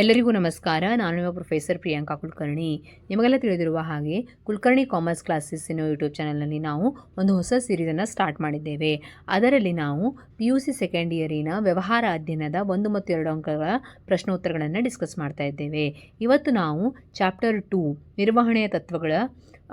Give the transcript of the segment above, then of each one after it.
ಎಲ್ಲರಿಗೂ ನಮಸ್ಕಾರ. ನಾನು ನಿಮ್ಮ ಪ್ರೊಫೆಸರ್ ಪ್ರಿಯಾಂಕಾ ಕುಲಕರ್ಣಿ. ನಿಮಗೆಲ್ಲ ತಿಳಿದಿರುವ ಹಾಗೆ ಕುಲಕರ್ಣಿ ಕಾಮರ್ಸ್ ಕ್ಲಾಸಸ್ ಎನ್ನುವ ಯೂಟ್ಯೂಬ್ ಚಾನಲ್ನಲ್ಲಿ ನಾವು ಒಂದು ಹೊಸ ಸೀರೀಸನ್ನು ಸ್ಟಾರ್ಟ್ ಮಾಡಿದ್ದೇವೆ. ಅದರಲ್ಲಿ ನಾವು ಪಿ ಯು ಸಿ ಸೆಕೆಂಡ್ ಇಯರಿನ ವ್ಯವಹಾರ ಅಧ್ಯಯನದ ಒಂದು ಮತ್ತು ಎರಡು ಅಂಕಗಳ ಪ್ರಶ್ನೋತ್ತರಗಳನ್ನು ಡಿಸ್ಕಸ್ ಮಾಡ್ತಾ ಇದ್ದೇವೆ. ಇವತ್ತು ನಾವು ಚಾಪ್ಟರ್ ಟೂ ನಿರ್ವಹಣೆಯ ತತ್ವಗಳ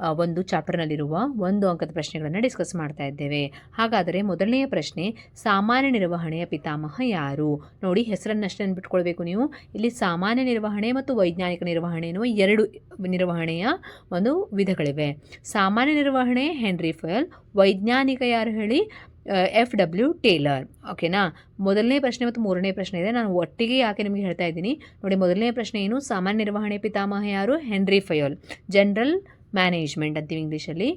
ಒಂದು ಚಾಪ್ಟರ್ನಲ್ಲಿರುವ ಒಂದು ಅಂಕದ ಪ್ರಶ್ನೆಗಳನ್ನು ಡಿಸ್ಕಸ್ ಮಾಡ್ತಾ ಇದ್ದೇವೆ. ಹಾಗಾದರೆ ಮೊದಲನೆಯ ಪ್ರಶ್ನೆ, ಸಾಮಾನ್ಯ ನಿರ್ವಹಣೆಯ ಪಿತಾಮಹ ಯಾರು? ನೋಡಿ, ಹೆಸರನ್ನಷ್ಟೇ ನೆನ್ಪಿಟ್ಕೊಳ್ಬೇಕು ನೀವು. ಇಲ್ಲಿ ಸಾಮಾನ್ಯ ನಿರ್ವಹಣೆ ಮತ್ತು ವೈಜ್ಞಾನಿಕ ನಿರ್ವಹಣೆ ಎನ್ನುವ ಎರಡು ನಿರ್ವಹಣೆಯ ಒಂದು ವಿಧಗಳಿವೆ. ಸಾಮಾನ್ಯ ನಿರ್ವಹಣೆ, ಹೆನ್ರಿ ಫೆಲ್. ವೈಜ್ಞಾನಿಕ ಯಾರು ಹೇಳಿ? F W Taylor. ಓಕೆನಾ? ಮೊದಲನೇ ಪ್ರಶ್ನೆ ಮತ್ತು ಮೂರನೇ ಪ್ರಶ್ನೆ ಇದೆ. ನಾನು ಒಟ್ಟಿಗೆ ಯಾಕೆ ನಿಮಗೆ ಹೇಳ್ತಾ ಇದ್ದೀನಿ. ನೋಡಿ, ಮೊದಲನೇ ಪ್ರಶ್ನೆ ಏನು? ಸಾಮಾನ್ಯ ನಿರ್ವಹಣೆ ಪಿತಾಮಹ ಯಾರು? ಹೆನ್ರಿ ಫಯೋಲ್ ಜನರಲ್ ಮ್ಯಾನೇಜ್ಮೆಂಟ್ ಅಂತೀವಿ ಇಂಗ್ಲೀಷಲ್ಲಿ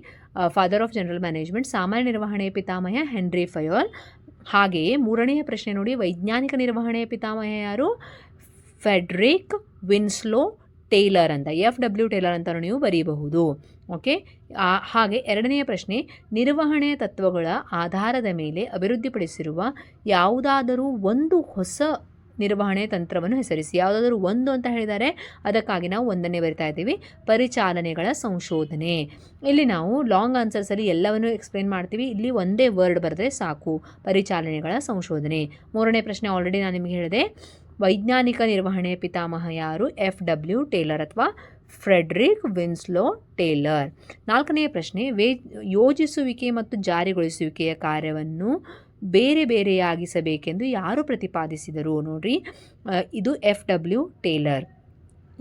ಫಾದರ್ ಆಫ್ ಜನರಲ್ ಮ್ಯಾನೇಜ್ಮೆಂಟ್ ಸಾಮಾನ್ಯ ನಿರ್ವಹಣೆಯ ಪಿತಾಮಹ ಹೆನ್ರಿ ಫಯೋಲ್ ಹಾಗೆಯೇ ಮೂರನೆಯ ಪ್ರಶ್ನೆ ನೋಡಿ, ವೈಜ್ಞಾನಿಕ ನಿರ್ವಹಣೆಯ ಪಿತಾಮಹ ಯಾರು? ಫೆಡ್ರಿಕ್ ವಿನ್ಸ್ಲೋ ಟೇಲರ್ ಅಂತ ಎಫ್ ಡಬ್ಲ್ಯೂ ಟೇಲರ್ ಅಂತ ನೀವು ಬರೀಬಹುದು. ಓಕೆ ಹಾಗೆ ಎರಡನೆಯ ಪ್ರಶ್ನೆ ನಿರ್ವಹಣೆಯ ತತ್ವಗಳ ಆಧಾರದ ಮೇಲೆ ಅಭಿವೃದ್ಧಿಪಡಿಸಿರುವ ಯಾವುದಾದರೂ ಒಂದು ಹೊಸ ನಿರ್ವಹಣೆ ತಂತ್ರವನ್ನು ಹೆಸರಿಸಿ. ಯಾವುದಾದರೂ ಒಂದು ಅಂತ ಹೇಳಿದರೆ ಅದಕ್ಕಾಗಿ ನಾವು ಒಂದನ್ನೇ ಬರಿತಾ ಇದ್ದೀವಿ. ಪರಿಚಾಲನೆಗಳ ಸಂಶೋಧನೆ. ಇಲ್ಲಿ ನಾವು ಲಾಂಗ್ ಆನ್ಸರ್ಸಲ್ಲಿ ಎಲ್ಲವನ್ನು ಎಕ್ಸ್ಪ್ಲೇನ್ ಮಾಡ್ತೀವಿ. ಇಲ್ಲಿ ಒಂದೇ ವರ್ಡ್ ಬರೆದ್ರೆ ಸಾಕು. ಪರಿಚಾಲನೆಗಳ ಸಂಶೋಧನೆ. ಮೂರನೇ ಪ್ರಶ್ನೆ ಆಲ್ರೆಡಿ ನಾನು ನಿಮಗೆ ಹೇಳಿದೆ. ವೈಜ್ಞಾನಿಕ ನಿರ್ವಹಣೆ ಪಿತಾಮಹ ಯಾರು? ಎಫ್ ಡಬ್ಲ್ಯೂ ಟೇಲರ್ ಅಥವಾ ಫ್ರೆಡ್ರಿಕ್ ವಿನ್ಸ್ಲೋ ಟೇಲರ್ ನಾಲ್ಕನೆಯ ಪ್ರಶ್ನೆ, ವೇ ಯೋಜಿಸುವಿಕೆ ಮತ್ತು ಜಾರಿಗೊಳಿಸುವಿಕೆಯ ಕಾರ್ಯವನ್ನು ಬೇರೆ ಬೇರೆಯಾಗಿಸಬೇಕೆಂದು ಯಾರು ಪ್ರತಿಪಾದಿಸಿದರು ನೋಡ್ರಿ? ಇದು ಎಫ್ ಡಬ್ಲ್ಯೂ ಟೇಲರ್.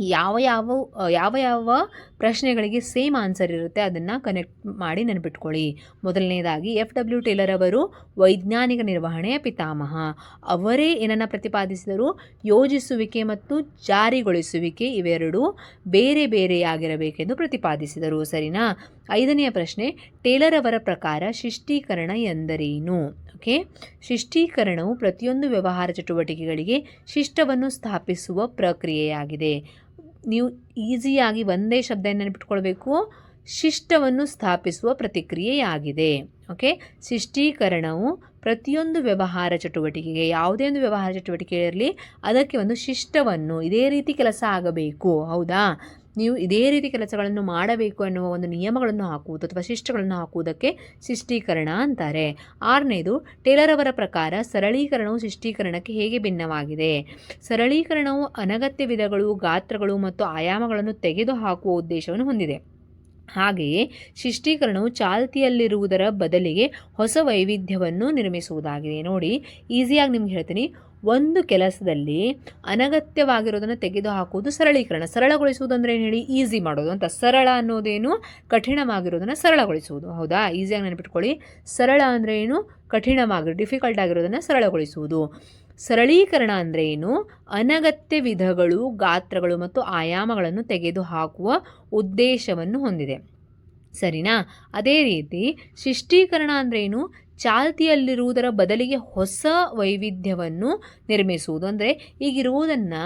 ಯಾವ ಯಾವ ಯಾವ ಯಾವ ಪ್ರಶ್ನೆಗಳಿಗೆ ಸೇಮ್ ಆನ್ಸರ್ ಇರುತ್ತೆ ಅದನ್ನು ಕನೆಕ್ಟ್ ಮಾಡಿ ನೆನಪಿಟ್ಕೊಳ್ಳಿ. ಮೊದಲನೇದಾಗಿ, ಎಫ್ ಡಬ್ಲ್ಯೂ ಟೇಲರ್ ಅವರು ವೈಜ್ಞಾನಿಕ ನಿರ್ವಹಣೆಯ ಪಿತಾಮಹ. ಅವರೇ ಏನನ್ನು ಪ್ರತಿಪಾದಿಸಿದರು? ಯೋಜಿಸುವಿಕೆ ಮತ್ತು ಜಾರಿಗೊಳಿಸುವಿಕೆ ಇವೆರಡೂ ಬೇರೆ ಬೇರೆಯಾಗಿರಬೇಕೆಂದು ಪ್ರತಿಪಾದಿಸಿದರು. ಸರಿನಾ? ಐದನೆಯ ಪ್ರಶ್ನೆ, ಟೇಲರ್ ಅವರ ಪ್ರಕಾರ ಶಿಷ್ಟೀಕರಣ ಎಂದರೇನು? ಓಕೆ? ಶಿಷ್ಟೀಕರಣವು ಪ್ರತಿಯೊಂದು ವ್ಯವಹಾರ ಚಟುವಟಿಕೆಗಳಿಗೆ ಶಿಷ್ಟವನ್ನು ಸ್ಥಾಪಿಸುವ ಪ್ರಕ್ರಿಯೆಯಾಗಿದೆ. ನೀವು ಈಸಿಯಾಗಿ ಒಂದೇ ಶಬ್ದ ನೆನಪಿಟ್ಕೊಳ್ಬೇಕು. ಶಿಷ್ಟವನ್ನು ಸ್ಥಾಪಿಸುವ ಪ್ರತಿಕ್ರಿಯೆಯಾಗಿದೆ. ಓಕೆ? ಶಿಷ್ಟೀಕರಣವು ಪ್ರತಿಯೊಂದು ವ್ಯವಹಾರ ಚಟುವಟಿಕೆಗೆ, ಯಾವುದೇ ಒಂದು ವ್ಯವಹಾರ ಚಟುವಟಿಕೆ ಇರಲಿ ಅದಕ್ಕೆ ಒಂದು ಶಿಷ್ಟವನ್ನು, ಇದೇ ರೀತಿ ಕೆಲಸ ಆಗಬೇಕು. ಹೌದಾ? ನೀವು ಇದೇ ರೀತಿ ಕೆಲಸಗಳನ್ನು ಮಾಡಬೇಕು ಎನ್ನುವ ಒಂದು ನಿಯಮಗಳನ್ನು ಹಾಕುವುದು ಅಥವಾ ಶಿಷ್ಟಗಳನ್ನು ಹಾಕುವುದಕ್ಕೆ ಶಿಷ್ಟೀಕರಣ ಅಂತಾರೆ. ಆರನೇದು, ಟೇಲರ್ ಅವರ ಪ್ರಕಾರ ಸರಳೀಕರಣವು ಶಿಷ್ಟೀಕರಣಕ್ಕೆ ಹೇಗೆ ಭಿನ್ನವಾಗಿದೆ? ಸರಳೀಕರಣವು ಅನಗತ್ಯ ವಿಧಗಳು, ಗಾತ್ರಗಳು ಮತ್ತು ಆಯಾಮಗಳನ್ನು ತೆಗೆದುಹಾಕುವ ಉದ್ದೇಶವನ್ನು ಹೊಂದಿದೆ. ಹಾಗೆಯೇ ಶಿಷ್ಟೀಕರಣವು ಚಾಲ್ತಿಯಲ್ಲಿರುವುದರ ಬದಲಿಗೆ ಹೊಸ ವೈವಿಧ್ಯವನ್ನು ನಿರ್ಮಿಸುವುದಾಗಿದೆ. ನೋಡಿ, ಈಸಿಯಾಗಿ ನಿಮ್ಗೆ ಹೇಳ್ತೀನಿ. ಒಂದು ಕೆಲಸದಲ್ಲಿ ಅನಗತ್ಯವಾಗಿರೋದನ್ನು ತೆಗೆದುಹಾಕುವುದು ಸರಳೀಕರಣ. ಸರಳಗೊಳಿಸುವುದು ಅಂದರೆ ಏನು ಹೇಳಿ? ಈಸಿ ಮಾಡೋದು. ಅಂತ ಸರಳ ಅನ್ನೋದೇನು? ಕಠಿಣವಾಗಿರೋದನ್ನು ಸರಳಗೊಳಿಸುವುದು. ಹೌದಾ? ಈಸಿಯಾಗಿ ನೆನಪಿಟ್ಕೊಳ್ಳಿ. ಸರಳ ಅಂದರೆ ಏನು? ಕಠಿಣವಾಗಿ ಡಿಫಿಕಲ್ಟ್ ಆಗಿರೋದನ್ನು ಸರಳಗೊಳಿಸುವುದು. ಸರಳೀಕರಣ ಅಂದರೆ ಏನು? ಅನಗತ್ಯ ವಿಧಗಳು, ಗಾತ್ರಗಳು ಮತ್ತು ಆಯಾಮಗಳನ್ನು ತೆಗೆದುಹಾಕುವ ಉದ್ದೇಶವನ್ನು ಹೊಂದಿದೆ. ಸರಿನಾ? ಅದೇ ರೀತಿ, ಶಿಷ್ಟೀಕರಣ ಅಂದ್ರೇನು ಚಾಲ್ತಿಯಲ್ಲಿರುವುದರ ಬದಲಿಗೆ ಹೊಸ ವೈವಿಧ್ಯವನ್ನು ನಿರ್ಮಿಸುವುದು. ಅಂದರೆ ಈಗಿರುವುದನ್ನು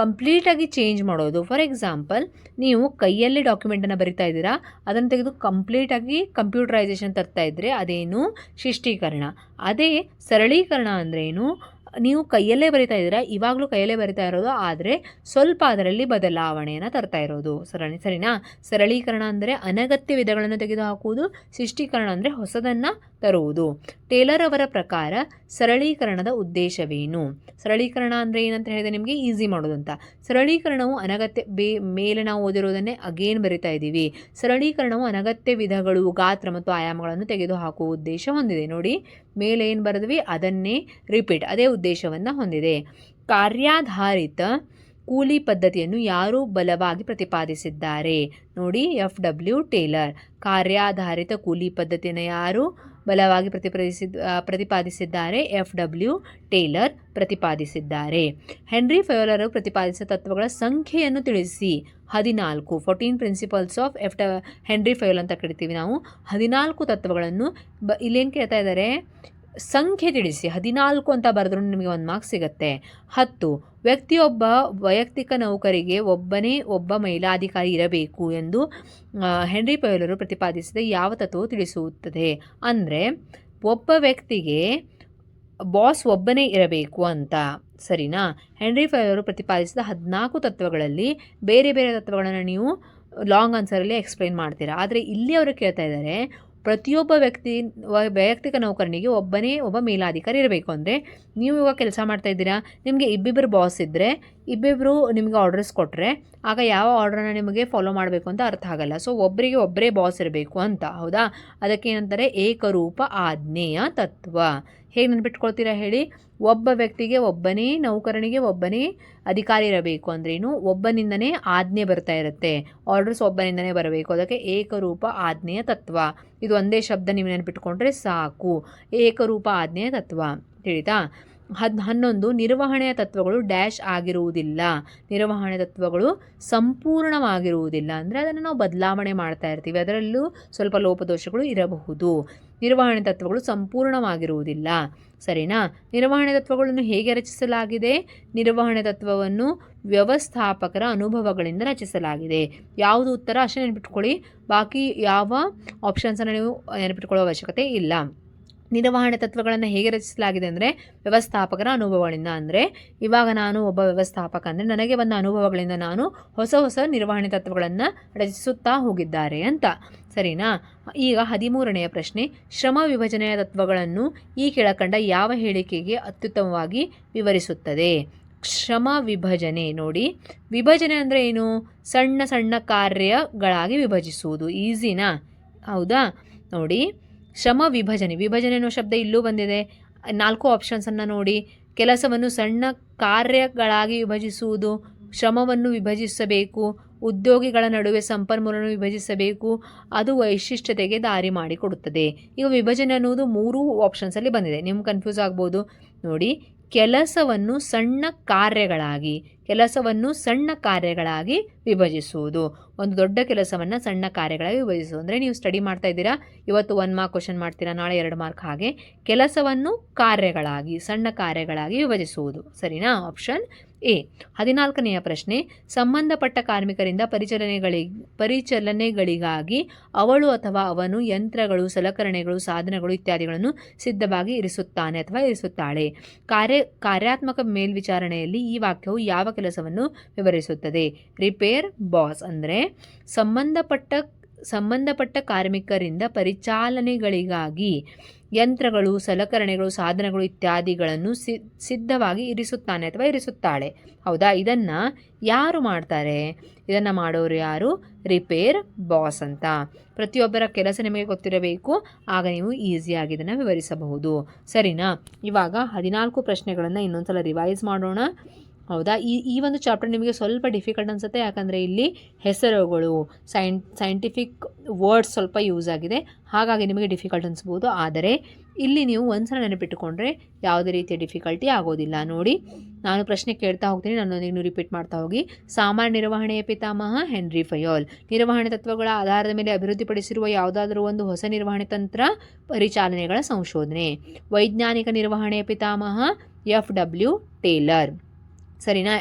ಕಂಪ್ಲೀಟಾಗಿ ಚೇಂಜ್ ಮಾಡೋದು. ಫಾರ್ ಎಕ್ಸಾಂಪಲ್ ನೀವು ಕೈಯಲ್ಲಿ ಡಾಕ್ಯುಮೆಂಟನ್ನು ಬರಿತಾ ಇದ್ದೀರಾ, ಅದನ್ನು ತೆಗೆದು ಕಂಪ್ಲೀಟಾಗಿ ಕಂಪ್ಯೂಟರೈಸೇಷನ್ ತರ್ತಾ ಇದ್ದರೆ ಅದೇನು? ಶಿಷ್ಟೀಕರಣ. ಅದೇ ಸರಳೀಕರಣ ಅಂದ್ರೇನು ನೀವು ಕೈಯಲ್ಲೇ ಬರಿತಾ ಇದ್ದೀರಾ, ಇವಾಗಲೂ ಕೈಯಲ್ಲೇ ಬರಿತಾ ಇರೋದು, ಆದರೆ ಸ್ವಲ್ಪ ಅದರಲ್ಲಿ ಬದಲಾವಣೆಯನ್ನು ತರ್ತಾ ಇರೋದು. ಸರಣಿ, ಸರಿನಾ? ಸರಳೀಕರಣ ಅಂದರೆ ಅನಗತ್ಯ ವಿಧಗಳನ್ನು ತೆಗೆದುಹಾಕುವುದು, ಶಿಷ್ಟೀಕರಣ ಅಂದರೆ ಹೊಸದನ್ನು ತರುವುದು. ಟೇಲರ್ ಅವರ ಪ್ರಕಾರ ಸರಳೀಕರಣದ ಉದ್ದೇಶವೇನು? ಸರಳೀಕರಣ ಅಂದರೆ ಏನಂತ ಹೇಳಿದೆ ನಿಮಗೆ ಈಸಿ ಮಾಡೋದು ಅಂತ ಸರಳೀಕರಣವು ಅನಗತ್ಯ, ಬೇ, ಮೇಲೆ ನಾವು ಓದಿರೋದನ್ನೇ ಅಗೇನ್ ಬರಿತಾ ಇದ್ದೀವಿ. ಸರಳೀಕರಣವು ಅನಗತ್ಯ ವಿಧಗಳು, ಗಾತ್ರ ಮತ್ತು ಆಯಾಮಗಳನ್ನು ತೆಗೆದುಹಾಕುವ ಉದ್ದೇಶ ಹೊಂದಿದೆ. ನೋಡಿ, ಮೇಲೆ ಏನು ಬರೆದ್ವಿ? ಅದನ್ನೇ ರಿಪೀಟ್ ಅದೇ ಉದ್ದೇಶವನ್ನು ಹೊಂದಿದೆ. ಕಾರ್ಯಾಧಾರಿತ ಕೂಲಿ ಪದ್ಧತಿಯನ್ನು ಯಾರು ಬಲವಾಗಿ ಪ್ರತಿಪಾದಿಸಿದ್ದಾರೆ. ನೋಡಿ, ಎಫ್ ಡಬ್ಲ್ಯೂ ಟೇಲರ್. ಕಾರ್ಯಾಧಾರಿತ ಕೂಲಿ ಪದ್ಧತಿಯನ್ನು ಯಾರು ಬಲವಾಗಿ ಪ್ರತಿಪಾದಿಸಿದ ಪ್ರತಿಪಾದಿಸಿದ್ದಾರೆ. ಎಫ್ ಡಬ್ಲ್ಯೂ ಟೇಲರ್ ಪ್ರತಿಪಾದಿಸಿದ್ದಾರೆ. ಹೆನ್ರಿ ಫಯೋಲರು ಪ್ರತಿಪಾದಿಸಿದ ತತ್ವಗಳ ಸಂಖ್ಯೆಯನ್ನು ತಿಳಿಸಿ. ಹದಿನಾಲ್ಕು. Fourteen principles of F Henri Fayol ಅಂತ ಕರಿತೀವಿ ನಾವು. ಹದಿನಾಲ್ಕು ತತ್ವಗಳನ್ನು ಬ, ಇಲ್ಲೇನು ಕೇಳ್ತಾ ಇದ್ದಾರೆ? ಸಂಖ್ಯೆ ತಿಳಿಸಿ. ಹದಿನಾಲ್ಕು ಅಂತ ಬರೆದ್ರೂ ನಿಮಗೆ ಒಂದು ಮಾರ್ಕ್ಸ್ ಸಿಗುತ್ತೆ. ಹತ್ತು, ವ್ಯಕ್ತಿಯೊಬ್ಬ ವೈಯಕ್ತಿಕ ನೌಕರಿಗೆ ಒಬ್ಬನೇ ಒಬ್ಬ ಮಹಿಳಾಧಿಕಾರಿ ಇರಬೇಕು ಎಂದು ಹೆನ್ರಿ ಪೈಲರು ಪ್ರತಿಪಾದಿಸಿದ ಯಾವ ತತ್ವವು ತಿಳಿಸುತ್ತದೆ. ಅಂದರೆ, ಒಬ್ಬ ವ್ಯಕ್ತಿಗೆ ಬಾಸ್ ಒಬ್ಬನೇ ಇರಬೇಕು ಅಂತ. ಸರಿನಾ? ಹೆನ್ರಿ ಫೈಲರು ಪ್ರತಿಪಾದಿಸಿದ ಹದಿನಾಲ್ಕು ತತ್ವಗಳಲ್ಲಿ ಬೇರೆ ಬೇರೆ ತತ್ವಗಳನ್ನು ನೀವು ಲಾಂಗ್ ಆನ್ಸರಲ್ಲಿ ಎಕ್ಸ್ಪ್ಲೈನ್ ಮಾಡ್ತೀರಾ. ಆದರೆ ಇಲ್ಲಿ ಅವರು ಕೇಳ್ತಾ ಇದ್ದಾರೆ ಪ್ರತಿಯೊಬ್ಬ ವ್ಯಕ್ತಿ ವೈಯಕ್ತಿಕ ನೌಕರನಿಗೆ ಒಬ್ಬನೇ ಒಬ್ಬ ಮೇಲಾಧಿಕಾರಿ ಇರಬೇಕು ಅಂದರೆ ನೀವು ಇವಾಗ ಕೆಲಸ ಮಾಡ್ತಾ ಇದ್ದೀರಾ, ನಿಮಗೆ ಇಬ್ಬಿಬ್ಬರು ಬಾಸ್ ಇದ್ದರೆ ಇಬ್ಬಿಬ್ಬರು ನಿಮಗೆ ಆರ್ಡರ್ಸ್ ಕೊಟ್ಟರೆ ಆಗ ಯಾವ ಆರ್ಡ್ರನ್ನ ನಿಮಗೆ ಫಾಲೋ ಮಾಡಬೇಕು ಅಂತ ಅರ್ಥ ಆಗಲ್ಲ. ಸೊ ಒಬ್ಬರಿಗೆ ಒಬ್ಬರೇ ಬಾಸ್ ಇರಬೇಕು ಅಂತ. ಹೌದಾ? ಅದಕ್ಕೆ ಏನಂತಾರೆ? ಏಕರೂಪ ಆಜ್ಞೆಯ ತತ್ವ. ಹೇಗೆ ನೆನ್ಪಿಟ್ಕೊಳ್ತೀರಾ ಹೇಳಿ? ಒಬ್ಬ ವ್ಯಕ್ತಿಗೆ ಒಬ್ಬನೇ ನೌಕರನಿಗೆ ಒಬ್ಬನೇ ಅಧಿಕಾರಿ ಇರಬೇಕು ಅಂದ್ರೇನು ಒಬ್ಬನಿಂದನೇ ಆಜ್ಞೆ ಬರ್ತಾ ಇರುತ್ತೆ. ಆರ್ಡರ್ಸ್ ಒಬ್ಬನಿಂದನೇ ಬರಬೇಕು. ಅದಕ್ಕೆ ಏಕರೂಪ ಆಜ್ಞೆಯ ತತ್ವ. ಇದು ಒಂದೇ ಶಬ್ದ ನೀವು ನೆನಪಿಟ್ಕೊಂಡ್ರೆ ಸಾಕು. ಏಕರೂಪ ಆಜ್ಞೆಯ ತತ್ವ. ತಿಳಿತಾ? ಹದ್ ಹನ್ನೊಂದು ನಿರ್ವಹಣೆಯ ತತ್ವಗಳು ಡ್ಯಾಶ್ ಆಗಿರುವುದಿಲ್ಲ. ನಿರ್ವಹಣೆ ತತ್ವಗಳು ಸಂಪೂರ್ಣವಾಗಿರುವುದಿಲ್ಲ. ಅಂದರೆ ಅದನ್ನು ನಾವು ಬದಲಾವಣೆ ಮಾಡ್ತಾ ಇರ್ತೀವಿ. ಅದರಲ್ಲೂ ಸ್ವಲ್ಪ ಲೋಪದೋಷಗಳು ಇರಬಹುದು. ನಿರ್ವಹಣೆ ತತ್ವಗಳು ಸಂಪೂರ್ಣವಾಗಿರುವುದಿಲ್ಲ. ಸರಿನಾ? ನಿರ್ವಹಣೆ ತತ್ವಗಳನ್ನು ಹೇಗೆ ರಚಿಸಲಾಗಿದೆ? ನಿರ್ವಹಣೆ ತತ್ವವನ್ನು ವ್ಯವಸ್ಥಾಪಕರ ಅನುಭವಗಳಿಂದ ರಚಿಸಲಾಗಿದೆ. ಯಾವುದು ಉತ್ತರ? ಅಷ್ಟೇ ನೆನಪಿಟ್ಕೊಳ್ಳಿ. ಬಾಕಿ ಯಾವ ಆಪ್ಷನ್ಸನ್ನು ನೀವು ನೆನಪಿಟ್ಕೊಳ್ಳೋ ಅವಶ್ಯಕತೆ ಇಲ್ಲ. ನಿರ್ವಹಣೆ ತತ್ವಗಳನ್ನು ಹೇಗೆ ರಚಿಸಲಾಗಿದೆ ಅಂದರೆ ವ್ಯವಸ್ಥಾಪಕರ ಅನುಭವಗಳಿಂದ ಅಂದರೆ ಇವಾಗ ನಾನು ಒಬ್ಬ ವ್ಯವಸ್ಥಾಪಕ ಅಂದರೆ ನನಗೆ ಬಂದ ಅನುಭವಗಳಿಂದ ನಾನು ಹೊಸ ಹೊಸ ನಿರ್ವಹಣೆ ತತ್ವಗಳನ್ನು ರಚಿಸುತ್ತಾ ಹೋಗಿದ್ದಾರೆ ಅಂತ. ಸರಿನಾ? ಈಗ ಹದಿಮೂರನೆಯ ಪ್ರಶ್ನೆ, ಶ್ರಮ ವಿಭಜನೆಯ ತತ್ವಗಳನ್ನು ಈ ಕೆಳಕಂಡ ಯಾವ ಹೇಳಿಕೆಗೆ ಅತ್ಯುತ್ತಮವಾಗಿ ವಿವರಿಸುತ್ತದೆ? ಶ್ರಮ ವಿಭಜನೆ ನೋಡಿ. ವಿಭಜನೆ ಅಂದರೆ ಏನು? ಸಣ್ಣ ಸಣ್ಣ ಕಾರ್ಯಗಳಾಗಿ ವಿಭಜಿಸುವುದು. ಈಸಿನಾ? ಹೌದಾ? ನೋಡಿ. ಶ್ರಮ ವಿಭಜನೆ. ವಿಭಜನೆ ಅನ್ನೋ ಶಬ್ದ ಇಲ್ಲೂ ಬಂದಿದೆ. ನಾಲ್ಕು ಆಪ್ಷನ್ಸನ್ನು ನೋಡಿ. ಕೆಲಸವನ್ನು ಸಣ್ಣ ಕಾರ್ಯಗಳಾಗಿ ವಿಭಜಿಸುವುದು, ಶ್ರಮವನ್ನು ವಿಭಜಿಸಬೇಕು, ಉದ್ಯೋಗಿಗಳ ನಡುವೆ ಸಂಪನ್ಮೂಲವನ್ನು ವಿಭಜಿಸಬೇಕು, ಅದು ವೈಶಿಷ್ಟ್ಯತೆಗೆ ದಾರಿ ಮಾಡಿಕೊಡುತ್ತದೆ. ಈಗ ವಿಭಜನೆ ಅನ್ನುವುದು ಮೂರು ಆಪ್ಷನ್ಸಲ್ಲಿ ಬಂದಿದೆ. ನಿಮ್ಗೆ ಕನ್ಫ್ಯೂಸ್ ಆಗ್ಬೋದು. ನೋಡಿ ಕೆಲಸವನ್ನು ಸಣ್ಣ ಕಾರ್ಯಗಳಾಗಿ, ಕೆಲಸವನ್ನು ಸಣ್ಣ ಕಾರ್ಯಗಳಾಗಿ ವಿಭಜಿಸುವುದು. ಒಂದು ದೊಡ್ಡ ಕೆಲಸವನ್ನು ಸಣ್ಣ ಕಾರ್ಯಗಳಾಗಿ ವಿಭಜಿಸುವುದು. ಅಂದರೆ ನೀವು ಸ್ಟಡಿ ಮಾಡ್ತಾ ಇದ್ದೀರಾ, ಇವತ್ತು ಒನ್ ಮಾರ್ಕ್ ಕ್ವಶನ್ ಮಾಡ್ತೀರಾ, ನಾಳೆ ಎರಡು ಮಾರ್ಕ್ ಹಾಗೆ. ಕೆಲಸವನ್ನು ಕಾರ್ಯಗಳಾಗಿ, ಸಣ್ಣ ಕಾರ್ಯಗಳಾಗಿ ವಿಭಜಿಸುವುದು. ಸರಿನಾ? Option A. ಹದಿನಾಲ್ಕನೆಯ ಪ್ರಶ್ನೆ, ಸಂಬಂಧಪಟ್ಟ ಕಾರ್ಮಿಕರಿಂದ ಪರಿಚಲನೆಗಳಿ, ಪರಿಚಲನೆಗಳಿಗಾಗಿ ಅವಳು ಅಥವಾ ಅವನು ಯಂತ್ರಗಳು, ಸಲಕರಣೆಗಳು, ಸಾಧನಗಳು ಇತ್ಯಾದಿಗಳನ್ನು ಸಿದ್ಧವಾಗಿ ಇರಿಸುತ್ತಾನೆ ಅಥವಾ ಇರಿಸುತ್ತಾಳೆ. ಕಾರ್ಯ, ಕಾರ್ಯಾತ್ಮಕ ಮೇಲ್ವಿಚಾರಣೆಯಲ್ಲಿ ಈ ವಾಕ್ಯವು ಯಾವ ಕೆಲಸವನ್ನು ವಿವರಿಸುತ್ತದೆ? ರಿಪೇರ್ ಬಾಸ್ ಅಂದರೆ, ಸಂಬಂಧಪಟ್ಟ ಸಂಬಂಧಪಟ್ಟ ಕಾರ್ಮಿಕರಿಂದ ಪರಿಚಾಲನೆಗಳಿಗಾಗಿ ಯಂತ್ರಗಳು, ಸಲಕರಣೆಗಳು, ಸಾಧನಗಳು ಇತ್ಯಾದಿಗಳನ್ನು ಸಿದ್ಧವಾಗಿ ಇರಿಸುತ್ತಾನೆ ಅಥವಾ ಇರಿಸುತ್ತಾಳೆ. ಹೌದಾ? ಇದನ್ನು ಯಾರು ಮಾಡ್ತಾರೆ? ಇದನ್ನು ಮಾಡೋರು ಯಾರು? ರಿಪೇರ್ ಬಾಸ್ ಅಂತ. ಪ್ರತಿಯೊಬ್ಬರ ಕೆಲಸ ನಿಮಗೆ ಗೊತ್ತಿರಬೇಕು. ಆಗ ನೀವು ಈಸಿಯಾಗಿ ಇದನ್ನು ವಿವರಿಸಬಹುದು. ಸರಿನಾ? ಇವಾಗ ಹದಿನಾಲ್ಕು ಪ್ರಶ್ನೆಗಳನ್ನು ಇನ್ನೊಂದು ಸಲ ರಿವೈಸ್ ಮಾಡೋಣ. ಹೌದಾ? ಈ ಈ ಒಂದು ಚಾಪ್ಟರ್ ನಿಮಗೆ ಸ್ವಲ್ಪ ಡಿಫಿಕಲ್ಟ್ ಅನಿಸುತ್ತೆ. ಯಾಕಂದರೆ ಇಲ್ಲಿ ಹೆಸರುಗಳು ಸೈನ್ ಸೈಂಟಿಫಿಕ್ ವರ್ಡ್ಸ್ ಸ್ವಲ್ಪ ಯೂಸ್ ಆಗಿದೆ. ಹಾಗಾಗಿ ನಿಮಗೆ ಡಿಫಿಕಲ್ಟ್ ಅನಿಸ್ಬೋದು. ಆದರೆ ಇಲ್ಲಿ ನೀವು ಒಂದ್ಸಲ ನೆನಪಿಟ್ಟುಕೊಂಡ್ರೆ ಯಾವುದೇ ರೀತಿಯ ಡಿಫಿಕಲ್ಟಿ ಆಗೋದಿಲ್ಲ. ನೋಡಿ, ನಾನು ಪ್ರಶ್ನೆ ಕೇಳ್ತಾ ಹೋಗ್ತೀನಿ. ನನ್ನೊಂದಿಗೆ ನೀವು ರಿಪೀಟ್ ಮಾಡ್ತಾ ಹೋಗಿ. ಸಾಮಾನ್ಯ ನಿರ್ವಹಣೆಯ ಪಿತಾಮಹ ಹೆನ್ರಿ ಫಯೋಲ್. ನಿರ್ವಹಣೆ ತತ್ವಗಳ ಆಧಾರದ ಮೇಲೆ ಅಭಿವೃದ್ಧಿಪಡಿಸಿರುವ ಯಾವುದಾದರೂ ಒಂದು ಹೊಸ ನಿರ್ವಹಣೆ ತಂತ್ರ ಪರಿಚಾಲನೆಗಳ ಸಂಶೋಧನೆ. ವೈಜ್ಞಾನಿಕ ನಿರ್ವಹಣೆಯ ಪಿತಾಮಹ ಎಫ್ ಡಬ್ಲ್ಯೂ ಟೇಲರ್. ಸರಿನಾ?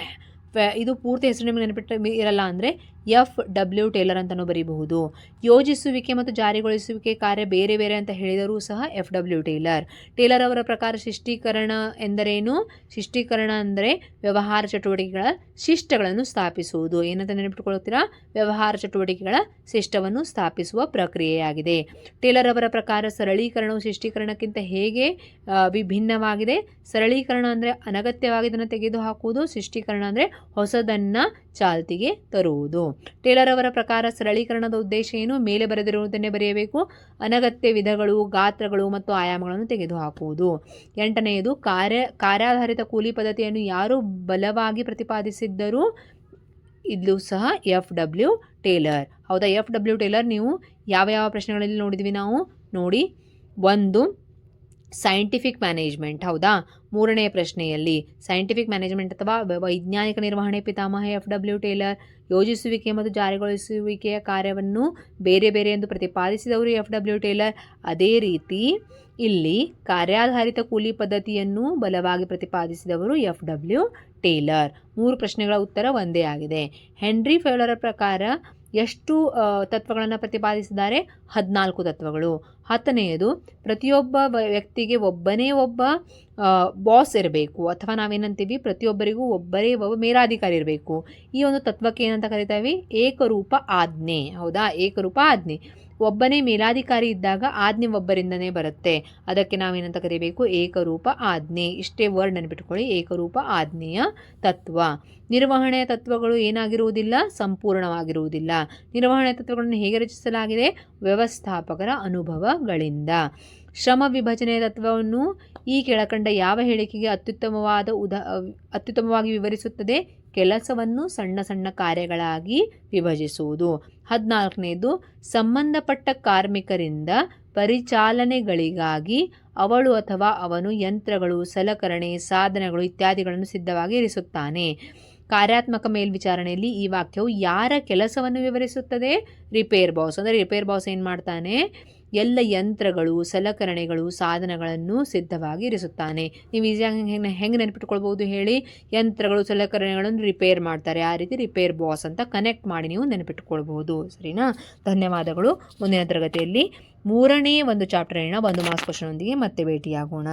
ಇದು ಪೂರ್ತಿ ಹೆಸರು ನಿಮಗೆ ನೆನಪಿಟ್ಟು ಇರಲ್ಲ ಅಂದರೆ ಎಫ್ ಡಬ್ಲ್ಯೂ ಟೇಲರ್ ಅಂತಲೂ ಬರೀಬಹುದು. ಯೋಜಿಸುವಿಕೆ ಮತ್ತು ಜಾರಿಗೊಳಿಸುವಿಕೆ ಕಾರ್ಯ ಬೇರೆ ಬೇರೆ ಅಂತ ಹೇಳಿದರೂ ಸಹ ಎಫ್ ಡಬ್ಲ್ಯೂ ಟೇಲರ್. ಟೇಲರ್ ಅವರ ಪ್ರಕಾರ ಶಿಷ್ಟೀಕರಣ ಎಂದರೇನು? ಶಿಷ್ಟೀಕರಣ ಅಂದರೆ ವ್ಯವಹಾರ ಚಟುವಟಿಕೆಗಳ ಶಿಷ್ಟಗಳನ್ನು ಸ್ಥಾಪಿಸುವುದು. ಏನಂತ ನೆನಪಿಟ್ಕೊಳ್ತೀರಾ? ವ್ಯವಹಾರ ಚಟುವಟಿಕೆಗಳ ಶಿಷ್ಟವನ್ನು ಸ್ಥಾಪಿಸುವ ಪ್ರಕ್ರಿಯೆಯಾಗಿದೆ. ಟೇಲರ್ ಅವರ ಪ್ರಕಾರ ಸರಳೀಕರಣವು ಶಿಷ್ಟೀಕರಣಕ್ಕಿಂತ ಹೇಗೆ ವಿಭಿನ್ನವಾಗಿದೆ? ಸರಳೀಕರಣ ಅಂದರೆ ಅನಗತ್ಯವಾಗಿ ಇದನ್ನು ತೆಗೆದುಹಾಕುವುದು, ಶಿಷ್ಟೀಕರಣ ಅಂದರೆ ಹೊಸದನ್ನು ಚಾಲ್ತಿಗೆ ತರುವುದು. ಟೇಲರ್ ಅವರ ಪ್ರಕಾರ ಸರಳೀಕರಣದ ಉದ್ದೇಶ ಏನು? ಮೇಲೆ ಬರೆದಿರುವುದನ್ನೇ ಬರೆಯಬೇಕು. ಅನಗತ್ಯ ವಿಧಗಳು, ಗಾತ್ರಗಳು ಮತ್ತು ಆಯಾಮಗಳನ್ನು ತೆಗೆದುಹಾಕುವುದು. ಎಂಟನೆಯದು, ಕಾರ್ಯ, ಕಾರ್ಯಾಧಾರಿತ ಕೂಲಿ ಪದ್ಧತಿಯನ್ನು ಯಾರು ಬಲವಾಗಿ ಪ್ರತಿಪಾದಿಸಿದ್ದರೂ ಇದು ಸಹ ಎಫ್ ಡಬ್ಲ್ಯೂ ಟೇಲರ್. ಹೌದಾ? ಎಫ್ ಡಬ್ಲ್ಯೂ ಟೇಲರ್ ನೀವು ಯಾವ ಯಾವ ಪ್ರಶ್ನೆಗಳಲ್ಲಿ ನೋಡಿದ್ವಿ ನಾವು? ನೋಡಿ, ಒಂದು ಸೈಂಟಿಫಿಕ್ ಮ್ಯಾನೇಜ್ಮೆಂಟ್ ಹೌದಾ? ಮೂರನೇ ಪ್ರಶ್ನೆಯಲ್ಲಿ ಸೈಂಟಿಫಿಕ್ ಮ್ಯಾನೇಜ್ಮೆಂಟ್ ಅಥವಾ ವೈಜ್ಞಾನಿಕ ನಿರ್ವಹಣೆ ಪಿತಾಮಹ ಎಫ್ ಡಬ್ಲ್ಯೂ ಟೇಲರ್ ಯೋಜಿಸುವಿಕೆ ಮತ್ತು ಜಾರಿಗೊಳಿಸುವಿಕೆಯ ಕಾರ್ಯವನ್ನು ಬೇರೆ ಬೇರೆ ಎಂದು ಪ್ರತಿಪಾದಿಸಿದವರು ಎಫ್ ಡಬ್ಲ್ಯೂ ಟೇಲರ್. ಅದೇ ರೀತಿ, ಇಲ್ಲಿ ಕಾರ್ಯಾಧಾರಿತ ಕೂಲಿ ಪದ್ಧತಿಯನ್ನು ಬಲವಾಗಿ ಪ್ರತಿಪಾದಿಸಿದವರು ಎಫ್ ಡಬ್ಲ್ಯೂ ಟೇಲರ್. ಮೂರು ಪ್ರಶ್ನೆಗಳ ಉತ್ತರ ಒಂದೇ ಆಗಿದೆ. ಹೆನ್ರಿ ಫೆಲರ ಪ್ರಕಾರ ಎಷ್ಟು ತತ್ವಗಳನ್ನು ಪ್ರತಿಪಾದಿಸಿದ್ದಾರೆ? ಹದಿನಾಲ್ಕು ತತ್ವಗಳು. ಹತ್ತನೆಯದು, ಪ್ರತಿಯೊಬ್ಬ ವ್ಯಕ್ತಿಗೆ ಒಬ್ಬನೇ ಒಬ್ಬ ಬಾಸ್ ಇರಬೇಕು. ಅಥವಾ ನಾವೇನಂತೀವಿ? ಪ್ರತಿಯೊಬ್ಬರಿಗೂ ಒಬ್ಬರೇ ಒಬ್ಬ ಮೇಲಾಧಿಕಾರಿ ಇರಬೇಕು. ಈ ಒಂದು ತತ್ವಕ್ಕೆ ಏನಂತ ಕರಿತೀವಿ? ಏಕರೂಪ ಆಜ್ಞೆ. ಹೌದಾ? ಏಕರೂಪ ಆಜ್ಞೆ. ಒಬ್ಬನೇ ಮೇಲಾಧಿಕಾರಿ ಇದ್ದಾಗ ಆಜ್ಞೆ ಒಬ್ಬರಿಂದನೇ ಬರುತ್ತೆ. ಅದಕ್ಕೆ ನಾವೇನಂತ ಕರಿಬೇಕು? ಏಕರೂಪ ಆಜ್ಞೆ. ಇಷ್ಟೇ ವರ್ಡ್ ನೆನಪಿಟ್ಕೊಳ್ಳಿ. ಏಕರೂಪ ಆಜ್ಞೆಯ ತತ್ವ. ನಿರ್ವಹಣೆಯ ತತ್ವಗಳು ಏನಾಗಿರುವುದಿಲ್ಲ? ಸಂಪೂರ್ಣವಾಗಿರುವುದಿಲ್ಲ. ನಿರ್ವಹಣೆಯ ತತ್ವಗಳನ್ನು ಹೇಗೆ ರಚಿಸಲಾಗಿದೆ? ವ್ಯವಸ್ಥಾಪಕರ ಅನುಭವಗಳಿಂದ. ಶ್ರಮ ವಿಭಜನೆಯ ತತ್ವವನ್ನು ಈ ಕೆಳಕಂಡ ಯಾವ ಹೇಳಿಕೆಗೆ ಅತ್ಯುತ್ತಮವಾದ ಉದಾ, ಅತ್ಯುತ್ತಮವಾಗಿ ವಿವರಿಸುತ್ತದೆ? ಕೆಲಸವನ್ನು ಸಣ್ಣ ಸಣ್ಣ ಕಾರ್ಯಗಳಾಗಿ ವಿಭಜಿಸುವುದು. ಹದಿನಾಲ್ಕನೇದು, ಸಂಬಂಧಪಟ್ಟ ಕಾರ್ಮಿಕರಿಂದ ಪರಿಚಾಲನೆಗಳಿಗಾಗಿ ಅವಳು ಅಥವಾ ಅವನು ಯಂತ್ರಗಳು, ಸಲಕರಣೆ, ಸಾಧನಗಳು ಇತ್ಯಾದಿಗಳನ್ನು ಸಿದ್ಧವಾಗಿ ಇರಿಸುತ್ತಾನೆ. ಕಾರ್ಯಾತ್ಮಕ ಮೇಲ್ವಿಚಾರಣೆಯಲ್ಲಿ ಈ ವಾಕ್ಯವು ಯಾರ ಕೆಲಸವನ್ನು ವಿವರಿಸುತ್ತದೆ? Repair boss. ಅಂದರೆ ರಿಪೇರ್ ಬಾಸ್ ಏನು ಮಾಡ್ತಾನೆ? ಎಲ್ಲ ಯಂತ್ರಗಳು, ಸಲಕರಣೆಗಳು, ಸಾಧನಗಳನ್ನು ಸಿದ್ಧವಾಗಿ ಇರಿಸುತ್ತಾನೆ. ನೀವು ಈಸಿಯಾಗಿ ಹೆಂಗೆ ಹೆಂಗೆ ನೆನಪಿಟ್ಕೊಳ್ಬೋದು ಹೇಳಿ? ಯಂತ್ರಗಳು, ಸಲಕರಣೆಗಳನ್ನು ರಿಪೇರ್ ಮಾಡ್ತಾರೆ. ಆ ರೀತಿ ರಿಪೇರ್ ಬಾಸ್ ಅಂತ ಕನೆಕ್ಟ್ ಮಾಡಿ ನೀವು ನೆನಪಿಟ್ಕೊಳ್ಬೋದು ಸರಿನಾ? ಧನ್ಯವಾದಗಳು. ಮುಂದಿನ ತರಗತಿಯಲ್ಲಿ ಮೂರನೇ ಒಂದು ಚಾಪ್ಟರಿನ ಒಂದು ಮಾಸ್ ಕ್ವಶನೊಂದಿಗೆ ಮತ್ತೆ ಭೇಟಿಯಾಗೋಣ.